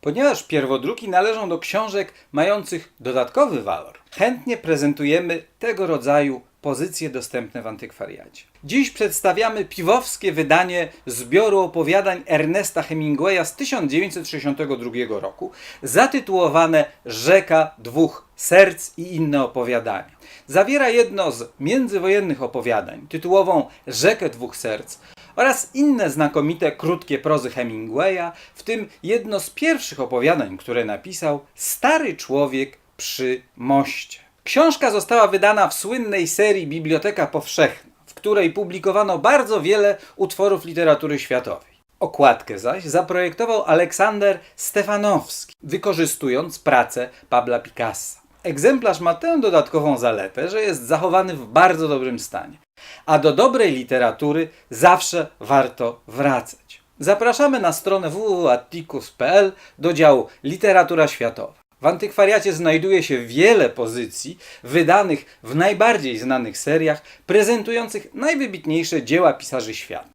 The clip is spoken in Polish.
Ponieważ pierwodruki należą do książek mających dodatkowy walor, chętnie prezentujemy tego rodzaju pozycje dostępne w antykwariacie. Dziś przedstawiamy piwowskie wydanie zbioru opowiadań Ernesta Hemingwaya z 1962 roku, zatytułowane Rzeka dwóch serc i inne opowiadania. Zawiera jedno z międzywojennych opowiadań, tytułową Rzekę dwóch serc, oraz inne znakomite krótkie prozy Hemingwaya, w tym jedno z pierwszych opowiadań, które napisał Stary człowiek przy moście. Książka została wydana w słynnej serii Biblioteka Powszechna, w której publikowano bardzo wiele utworów literatury światowej. Okładkę zaś zaprojektował Aleksander Stefanowski, wykorzystując pracę Pabla Picassa. Egzemplarz ma tę dodatkową zaletę, że jest zachowany w bardzo dobrym stanie. A do dobrej literatury zawsze warto wracać. Zapraszamy na stronę www.atticus.pl do działu Literatura Światowa. W antykwariacie znajduje się wiele pozycji wydanych w najbardziej znanych seriach, prezentujących najwybitniejsze dzieła pisarzy świata.